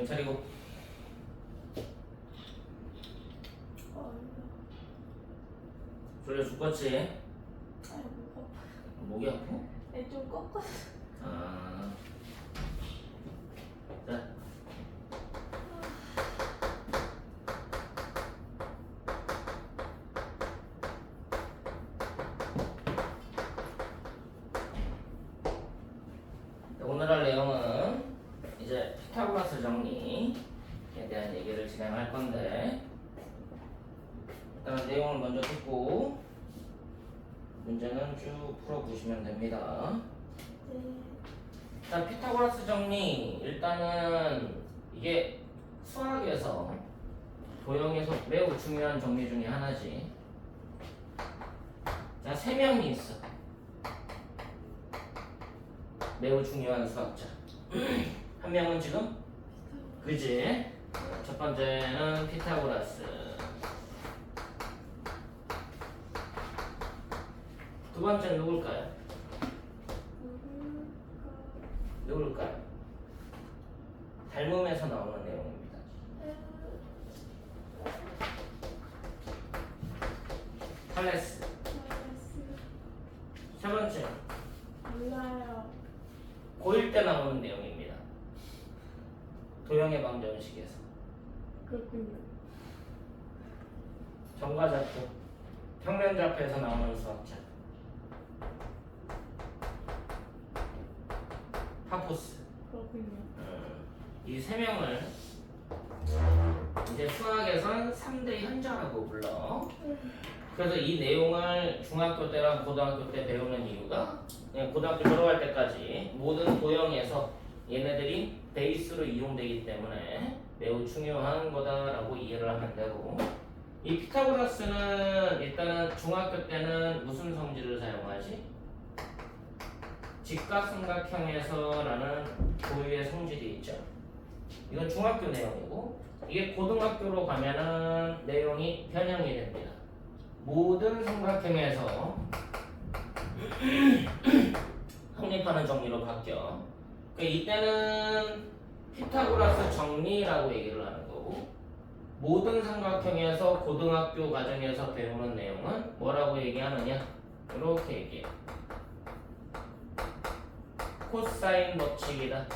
정 차리고. 졸려 죽겠지? 아이고 목이 아파? 아파. 좀 꺾었어. 아. 자. 오늘 할 내용은 이제 피타고라스 정리에 대한 얘기를 진행할 건데 일단 내용을 먼저 듣고 문제는 쭉 풀어보시면 됩니다. 네. 일단 피타고라스 정리 일단은 이게 수학에서 도형에서 매우 중요한 정리 중에 하나지. 자, 세 명이 있어. 매우 중요한 수학자. 한 명은 지금 그지? 첫 번째는 피타고라스. 두 번째는 누굴까요? 누굴까요? 닮음에서 나오는 내용입니다. 탈레스. 세 번째, 몰라요. 고1 때 나오는 내용입니다. 도형의 방정식에서. 그렇군요. 정과잡표, 평면잡표에서 나오는 수학자. 파포스. 그렇군요. 이 세 명을 이제 수학에선 3대 현자 라고 불러. 그래서 이 내용을 중학교 때랑 고등학교 때 배우는 이유가 그냥 고등학교 졸업할 때까지 모든 도형에서 얘네들이 베이스로 이용되기 때문에 매우 중요한 거다라고 이해를 하면 되고 이 피타고라스는 일단은 중학교 때는 무슨 성질을 사용하지? 직각삼각형에서라는 고유의 성질이 있죠. 이건 중학교 내용이고 이게 고등학교로 가면은 내용이 변형이 됩니다. 모든 삼각형에서 확립하는 정리로 바뀌어. 그 이때는 피타고라스 정리라고 얘기를 하는 거고 모든 삼각형에서 고등학교 과정에서 배우는 내용은 뭐라고 얘기하느냐? 이렇게 얘기해. 코사인 법칙이다.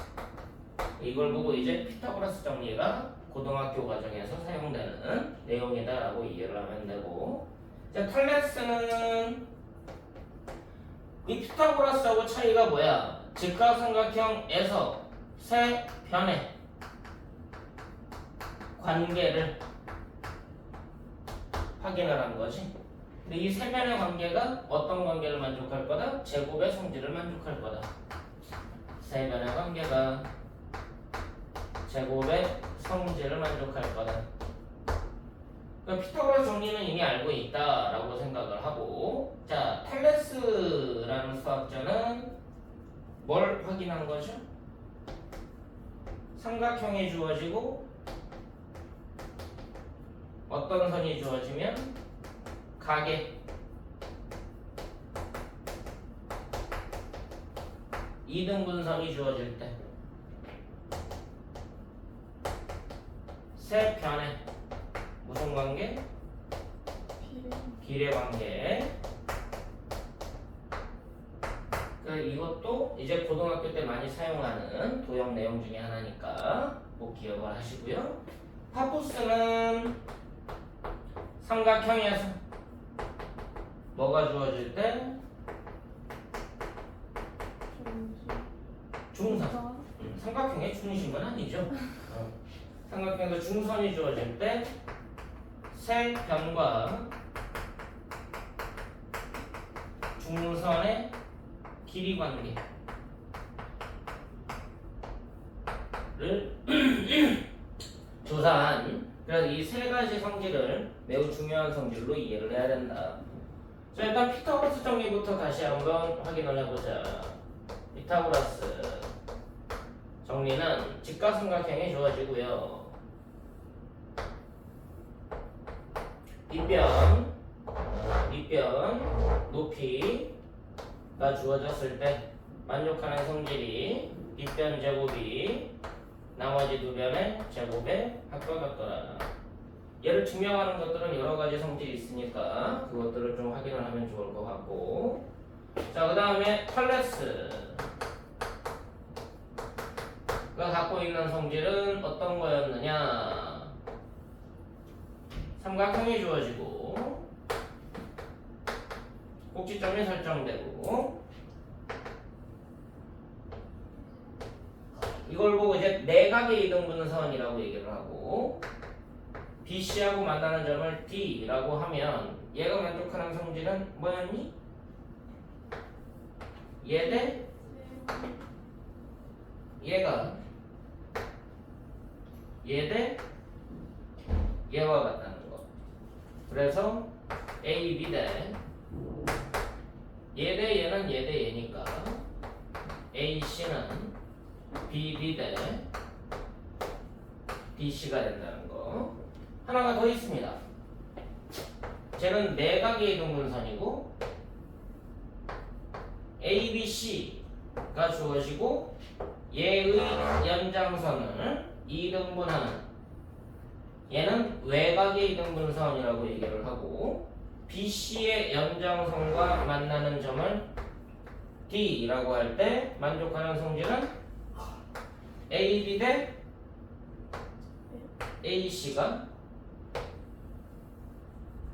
이걸 보고 이제 피타고라스 정리가 고등학교 과정에서 사용되는 내용이다라고 이해를 하면 되고 자 탈레스는 이 피타고라스하고 차이가 뭐야? 직각삼각형에서 세 변의 관계를 확인을 한 거지. 근데 이 세 변의 관계가 어떤 관계를 만족할 거다? 제곱의 성질을 만족할 거다. 세 변의 관계가 제곱의 성질을 만족할 거다. 그러니까 피타고라스 정리는 이미 알고 있다라고 생각을 하고 자 탈레스라는 수학자는 뭘 확인한 거죠? 삼각형이 주어지고 어떤 선이 주어지면 가게 이등분선이 주어질 때 세 변의 무슨 관계? 비례. 관계. 그 이것도 이제 고등학교 때 많이 사용하는 도형 내용 중에 하나니까 꼭 기억을 하시고요. 파푸스는 삼각형에서 뭐가 주어질 때 중선. 음, 삼각형의 중심은 아니죠. 어. 삼각형에서 중선이 주어질 때 세 변과 중선의 길이 관계를 조사한 그래서 이 세 가지 성질을 매우 중요한 성질로 이해를 해야 된다. 자 일단 피타고라스 정리부터 다시 한번 확인을 해보자. 피타고라스 정리는 직각삼각형이. 빗변, 밑변, 높이, B가 주어졌을 때 만족하는 성질이 빗변 제곱이 나머지 두 변의 제곱에 합과같더라. 얘를 증명하는 것들은 여러 가지 성질이 있으니까 그것들을 좀 확인을 하면 좋을 것 같고 자 그 다음에 털레스 가 갖고 있는 성질은 어떤 거였느냐 삼각형이 주어지고 꼭지점이 설정되고 이걸 보고 이제 내각의 이등분선이라고 얘기를 하고 BC하고 만나는 점을 D라고 하면 얘가 만족하는 성질은 뭐였니? 얘 대 얘가 얘대 얘와 같다는 거. 그래서 A, B 대 얘대 얘는 얘대 얘니까 A, C는 B, D 대 B, C가 된다는 거. 하나가 더 있습니다. 쟤는 내각의 이등분선이고 A, B, C가 주어지고 얘의 연장선을 이등분하는 얘는 외곽의 이등분선이라고 얘기를 하고 BC의 연장선과 만나는 점을 D라고 할 때 만족하는 성질은 AB 대 AC가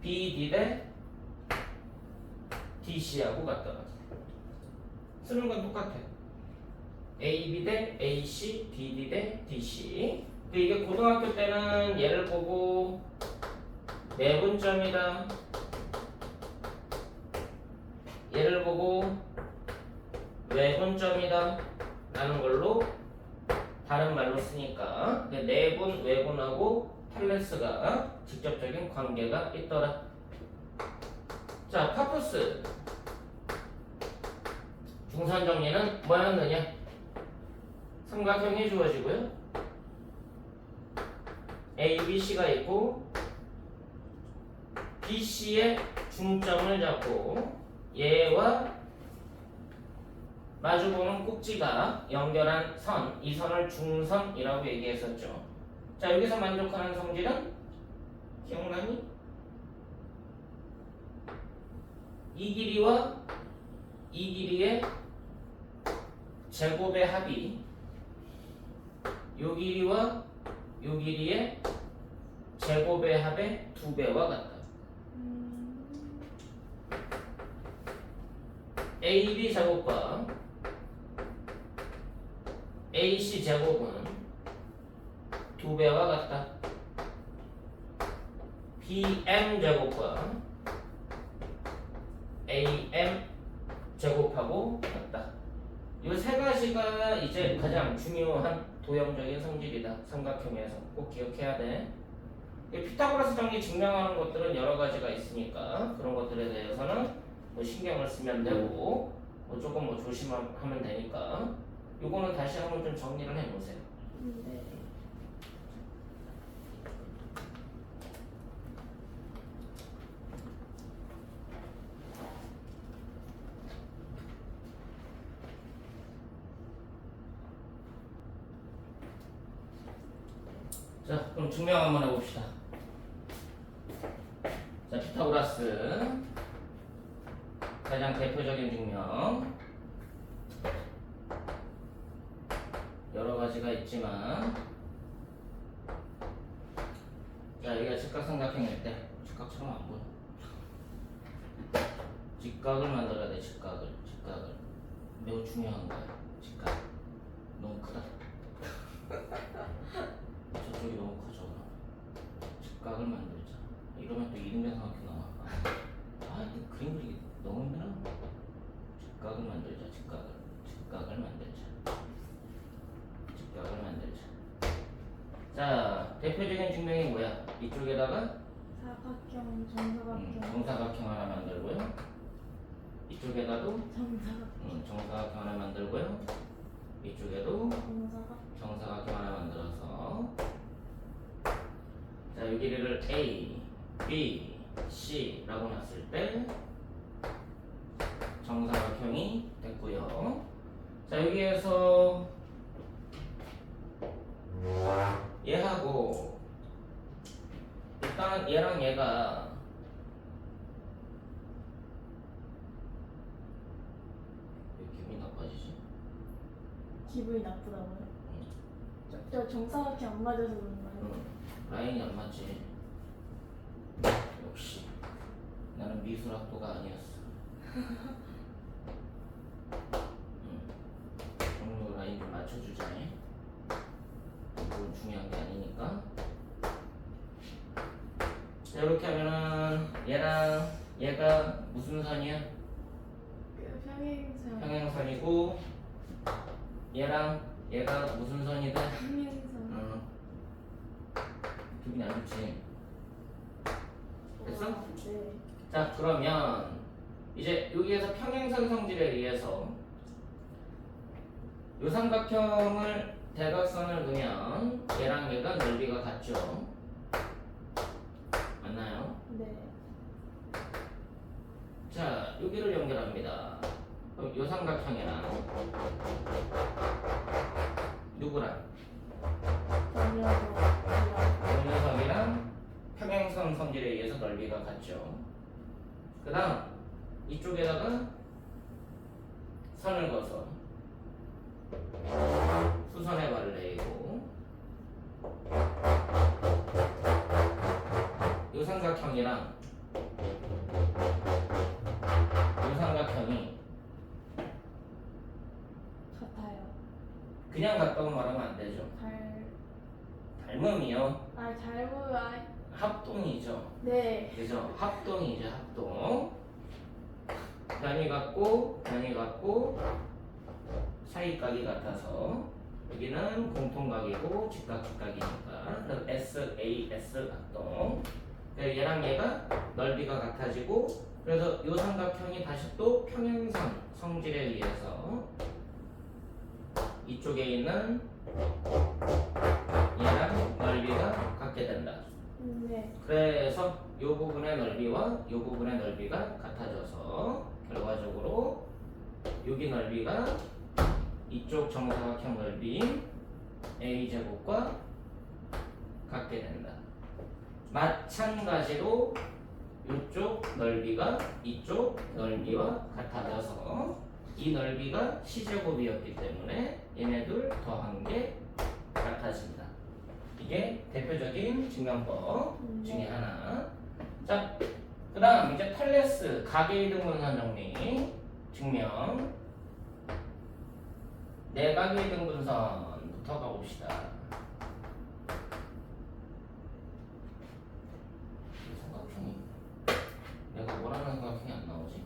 BD 대 DC하고 같더라. 쓰는 건 똑같아. AB 대 AC, BD 대 DC. 근데 이게 고등학교 때는 얘를 보고 내분점이다. 얘를 보고 외분점이다. 라는 걸로 다른 말로 쓰니까 내분, 외분하고 탈레스가 직접적인 관계가 있더라. 자, 파푸스 중산 정리는 뭐였느냐? 삼각형이 주어지고요. A, B, C가 있고 B, C의 중점을 잡고 얘와 마주보는 꼭지가 연결한 선, 이 선을 중선이라고 얘기했었죠. 자, 여기서 만족하는 성질은 기억나니? 이 길이와 이 길이의 제곱의 합이 요 길이와 요 길이의 제곱의 합의 두 배와 같다. 음, AB 제곱과 AC 제곱은 두 배와 같다. BM 제곱과 AM 제곱하고 같다. 이 세 가지가 이제 가장 중요한 도형적인 성질이다. 삼각형에서 꼭 기억해야 돼. 이 피타고라스 정리 증명하는 것들은 여러 가지가 있으니까 그런 것들에 대해서는 뭐 신경을 쓰면 되고 뭐 조금 뭐 조심하면 되니까 요거는 다시 한번 좀 정리를 해놓으세요. 네. 자, 그럼 증명 한번 해봅시다. 자, 피타고라스 가장 대표적인 증명 여러 가지가 있지만 자, 여기가 직각삼각형일 때 직각처럼 안 보여. 직각을 만들어야 돼, 직각을, 직각을 매우 중요한 거야, 직각. 너무 크다. 저쪽이 너무 커져. 직각을 만들자. 이러면 또 이등변 삼각형 나와. 아, 이 그림 그리기 너무 힘들어. 직각을 만들자. 직각을. 직각을 만들자. 직각을 만들자. 자, 대표적인 증명이 뭐야? 이쪽에다가 사각형, 음, 정사각형, 정사각형 하나 만들고요. 이쪽에다도 정사각, 음, 정사각형 하나 만들고요. 이쪽에도 정사각, 정사각형 하나 만들어서 자, 이 길이를 A, B, C라고 놨을 때 정사각형이 됐고요. 자 여기에서 얘하고 일단 얘랑 얘가 왜 기분이 나빠지지? 기분이 나쁘다고요? 저, 저 정사각형 안 맞아서 그런가요? 응, 라인이 안 맞지. 역시 나는 미술학도가 아니었어. 응. 오늘 라인 좀 맞춰주자. 이건 중요한 게 아니니까. 자, 이렇게 하면은 얘랑 얘가 무슨 선이야? 그 평행선. 평행선이고 얘랑 얘가 무슨 선이 돼? 평행선. 응. 기분이 안 좋지. 됐어? 와, 네. 자 그러면 이제 여기에서 평행선 성질에 의해서 요 삼각형을 대각선을 그으면 얘랑 얘가 넓이가 같죠 맞나요? 네. 자 여기를 연결합니다 그럼 요 삼각형이랑 누구랑? 연녀선이랑 평행선 성질에 의해서 넓이가 같죠. 그 다음 이쪽에다가 선을 그어서 수선의 발을 내고 요 삼각형이랑 요 삼각형이 같아요. 그냥 같다고 말하면 안 되죠. 잘. 닮음이요. 아, 잘 보여. 아, 합동이죠. 네. 그죠? 합동이죠, 합동. 변이 같고, 변이 같고, 사이각이 같아서 여기는 공통각이고 직각 직각이니까 그래서 S, A, S 합동. 그래서 얘랑 얘가 넓이가 같아지고 그래서 이 삼각형이 다시 또 평행선 성질에 의해서 이쪽에 있는 얘랑 넓이가 같게 된다. 네. 그래서 이 부분의 넓이와 이 부분의 넓이가 같아져서 결과적으로 여기 넓이가 이쪽 정사각형 넓이인 a 제곱과 같게 된다. 마찬가지로 이쪽 넓이가 이쪽 넓이와 같아져서 이 넓이가 c제곱이었기 때문에 얘네들 더한 게 같아진다. 이게 대표적인 증명법 중에 네. 하나. 자, 그 다음 이제 탈레스 가계 등분선 정리 증명. 내가계 등분선부터 가봅시다. 이 삼각형이 내가 원하는 삼각형이 안 나오지?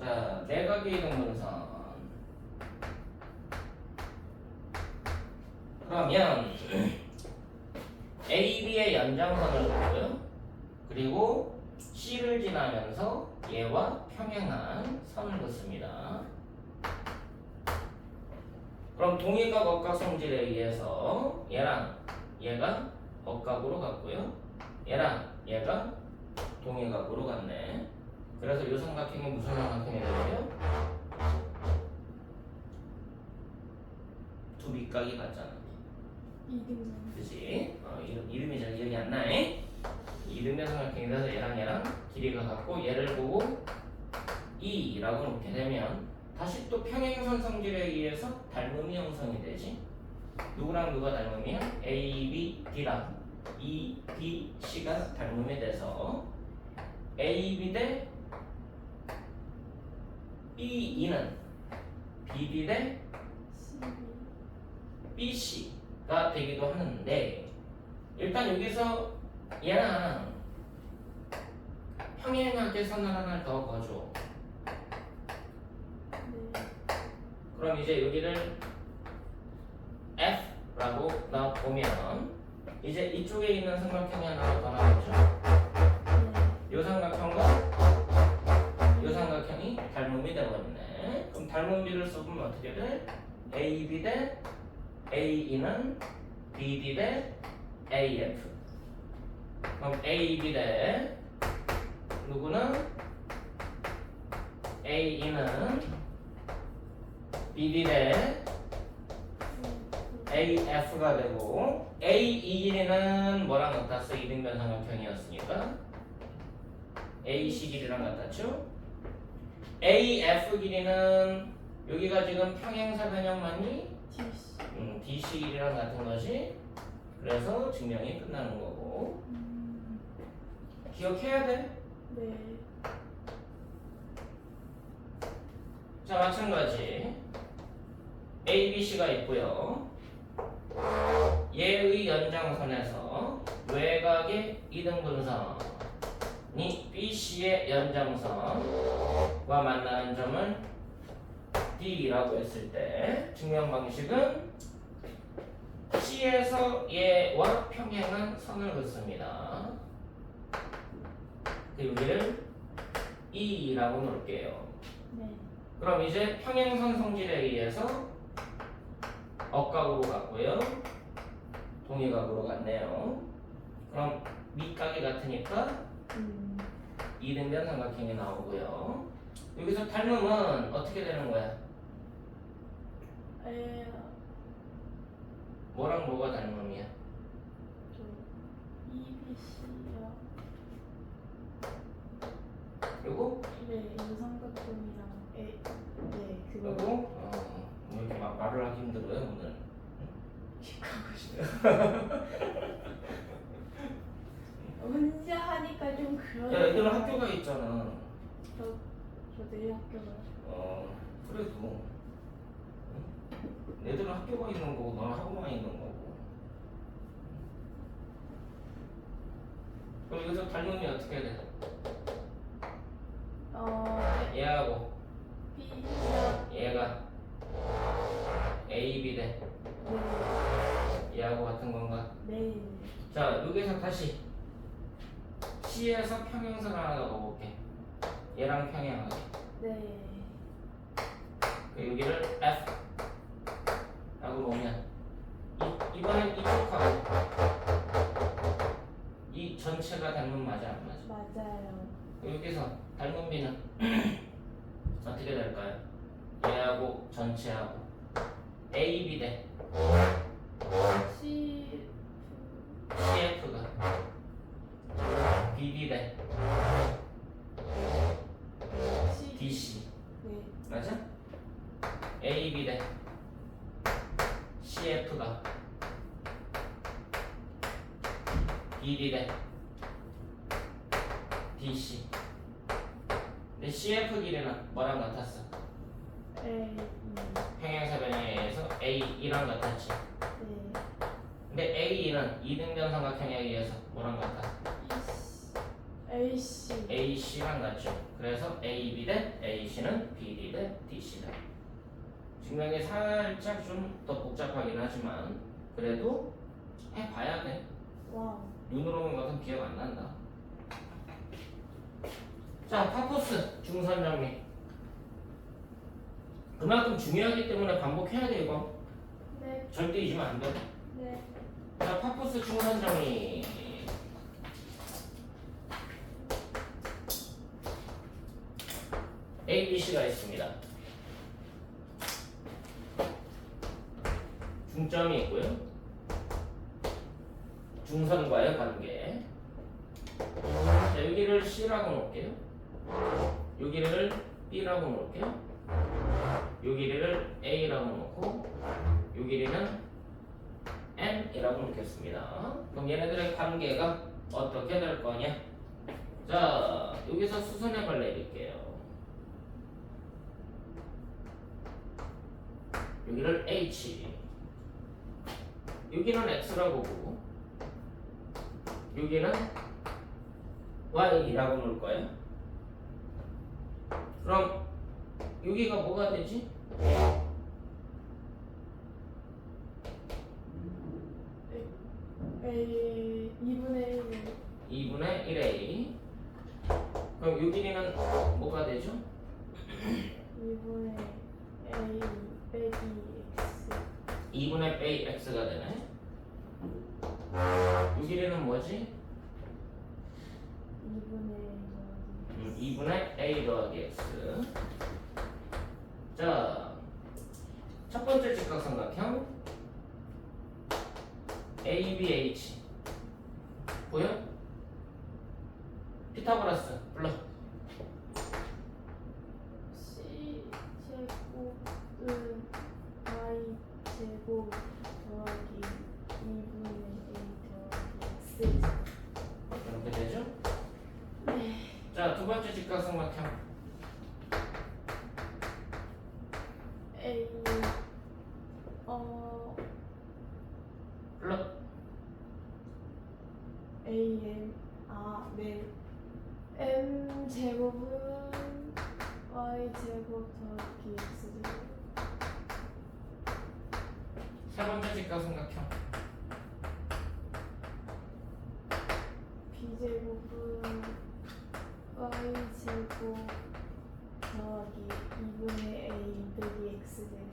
자, 내가계 등분선. 그러면 AB의 연장선을 보고요. 그리고 C를 지나면서 얘와 평행한 선을 긋습니다. 그럼 동의각 억각 성질에 의해서 얘랑 얘가 억각으로 갔고요. 얘랑 얘가 동의각으로 갔네. 그래서 이 삼각형이 무슨 삼각형이 되죠? 두 밑각이 같잖아. 이등분. 그지? 어, 이름, 이름이 잘 기억이 안 나네? 이름의 삼각형이라서 얘랑 얘랑 길이가 같고 얘를 보고 2라고 놓게 되면 다시 또 평행선 성질에 의해서 닮음이 형성이 되지 누구랑 누가 닮음이야? A, B, D랑 E, B, C가 닮음이 돼서 A, B 대 B, E는 B, D 대 C. BC가 되기도 하는데 일단 여기서 얘랑 평행하게 선을 하나 더 네. 그럼 이제 여기를 F라고 나 보면 이제 이쪽에 있는 삼각형이 하나 더 나오죠 네. 이 삼각형과 이 삼각형이 닮음이 되버리네 그럼 닮음비를 써보면 어떻게 돼? AB 대 AE는 BD 대 AF 그럼 AB 대 누구는 AE는 BD 대 AF가 되고 AE1은 뭐랑 같았어? 이등변 삼각형이었으니까 AC 길이랑 같았죠? AF 길이는 여기가 지금 평행사 변형 맞니? DC. 음, DC 길이랑 같은 거지. 그래서 증명이 끝나는 거고 음, 기억해야 돼. 네. 자 마찬가지 ABC가 있고요. 얘의 연장선에서 외곽의 이등분선이 BC의 연장선과 만나는 점을 D라고 했을 때 증명 방식은 C에서 얘와 평행한 선을 긋습니다. 그 여기를 E라고 놓을게요. 네. 그럼 이제 평행선 성질에 의해서 억각으로 갔고요. 동의각으로 갔네요. 그럼 밑각이 같으니까 음, 이등변 삼각형이 나오고요. 여기서 닮음은 어떻게 되는 거야? 에, 뭐랑 뭐가 닮음이야? 저 EBC랑 그리고 네, 인삼각형이랑 에, 네, 그거 그리고 어, 뭐 이렇게 막 말을 하기 힘들어요 오늘. 혼자 하니까 좀 그런. 야, 얘들은 학교가 있잖아. 저, 저 내일 학교가. 어, 그래도 응? 얘들은 학교가 있는 거고 너는 학원만 있는 거고. 그럼 여기서 닮음이 어떻게 돼? 어, 얘하고 B랑 얘가 A, B 대 네, 얘하고 같은 건가? 네, 자 여기서 다시 C에서 평행선 하나 넣어볼게. 얘랑 평행하게. 네, 그 여기를 F 라고 놓으면 이, 이번엔 이쪽하고 이 전체가 닮은 맞아 안 맞아? 맞아요. 여기서 닮은 비는 어떻게 될까요? 얘하고 전체하고 A, B 대 C, CF가 BD 대 C, DC 네, 맞아? A, B 대 CF가 BD 대 DC 근데 CF 길이는 뭐랑 같았어? A, E, 평행사 변형에 의해서 A2랑 같았지 네, 근데 A2는 이등변 삼각형에 의해서 뭐랑 같아? A, C, AC랑 같죠 그래서 AB 대 AC는 BD 대 DC다 증명이 살짝 좀 더 복잡하긴 하지만 그래도 해봐야 돼 와우, 눈으로 본 것은 기억 안 난다. 자, 파포스 중선 정리. 그만큼 중요하기 때문에 반복해야 돼 이거. 네, 절대 잊으면 안 돼. 네, 자, 파포스 중선 정리. A, B, C가 있습니다. 중점이 있고요. 중선과의 관계. 자, 여기를 C라고 놓을게요. 여기를 B라고 놓을게요. 여기를 A라고 놓고 여기는 N이라고 놓겠습니다. 그럼 얘네들의 관계가 어떻게 될 거냐? 자, 여기서 수선해발 내릴게요. 여기를 H, 여기는 X라고 보고, 여기는 Y라고 놓을 거예요. 그럼 여기가 뭐가 되지? A, 2분 자, 두 번째 직각삼각형 A 어 불러 A M 아네 M 제곱은 Y 제곱 더하기 X 제곱 세 번째 직각삼각형 B 제곱은 Y 제곱 더하기 2분의 A 빼기 X 제곱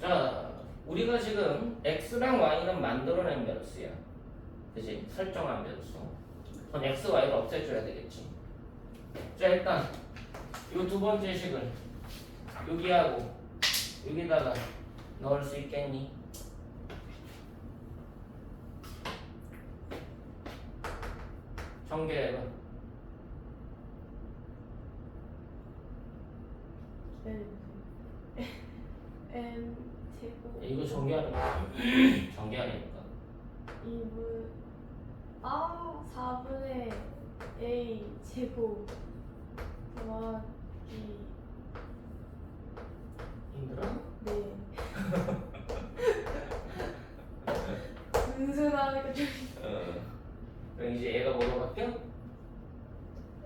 자, 우리가 지금 x랑 y는 만들어낸 변수야. 그지? 설정한 변수. 그럼 x, y를 없애줘야 되겠지. 자, 일단 이 두 번째 식을 여기하고 여기다가 넣을 수 있겠니? N M 제곱 이거 정리하는 거야. 정리하니까. 2분 아 4분의 A 제곱. 더하기 힘들어? 네. 분수하니까 좀. 어. 그럼 이제 얘가 뭐로 바뀌어?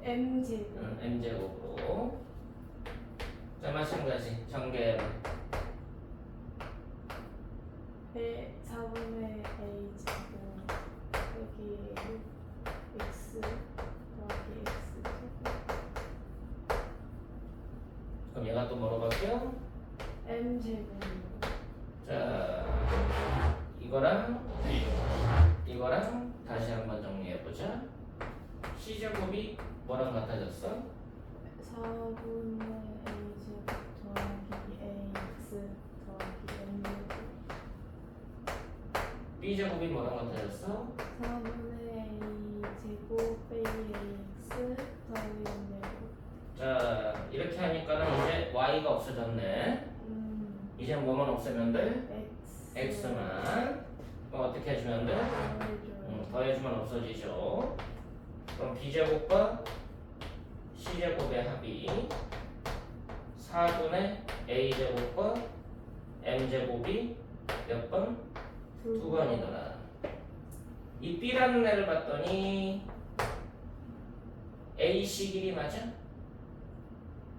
M 제곱. 응, m제곱으로. 자 마찬가지. 전개해봐. 에 4분의 A 제곱 여기 X 더하기 X 제곱 그럼 얘가 또 뭐로 바뀌어? M 제곱 자 이거랑 이거랑 다시 한번 정리해 보자 C제곱이 뭐랑 같아졌어? 4분의 A 제곱 더하기 AX 더하기 M 제곱 B제곱이 뭐랑 같아졌어? 4분의 A 제곱 빼기 AX 더하기 M 제곱 자 이렇게 하니까는 이제 Y가 없어졌네 음 이제 뭐만 없애면 돼? X X만 그럼 어떻게 해주면 돼? 음, 더해주면 없어지죠. 그럼 b제곱과 c제곱의 합이 4분의 a제곱과 m제곱이 몇 번? 두 번이더라. 이 b라는 애를 봤더니 ac 길이 맞아?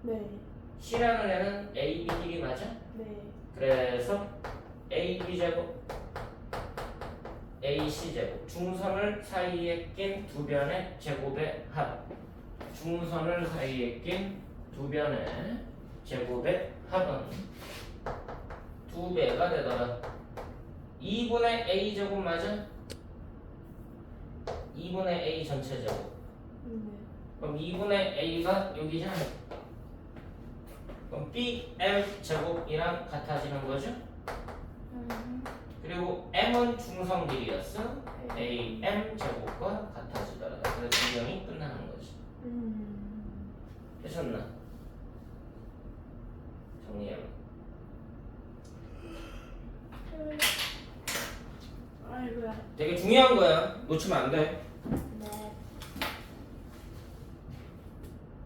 네 c라는 애는 ab 길이 맞아? 네. 그래서 ab제곱 AC제곱. 중선을 사이에 낀 두 변의 제곱의 합. 중선을 사이에 낀 두 변의 제곱의 합은 두 배가 되더라. 2분의 A제곱 맞아? 2분의 A 전체 제곱. 네. 그럼 2분의 A가 여기잖아 그럼 BM 제곱이랑 같아지는 거죠? 음. 그리고 m은 중성 길이였어. a m 제곱과 같아지더라. 그래서 분명이 끝나는 거지. 음. 되셨나? 정리해봐. 아이고야. 되게 중요한 거야. 놓치면 안 돼.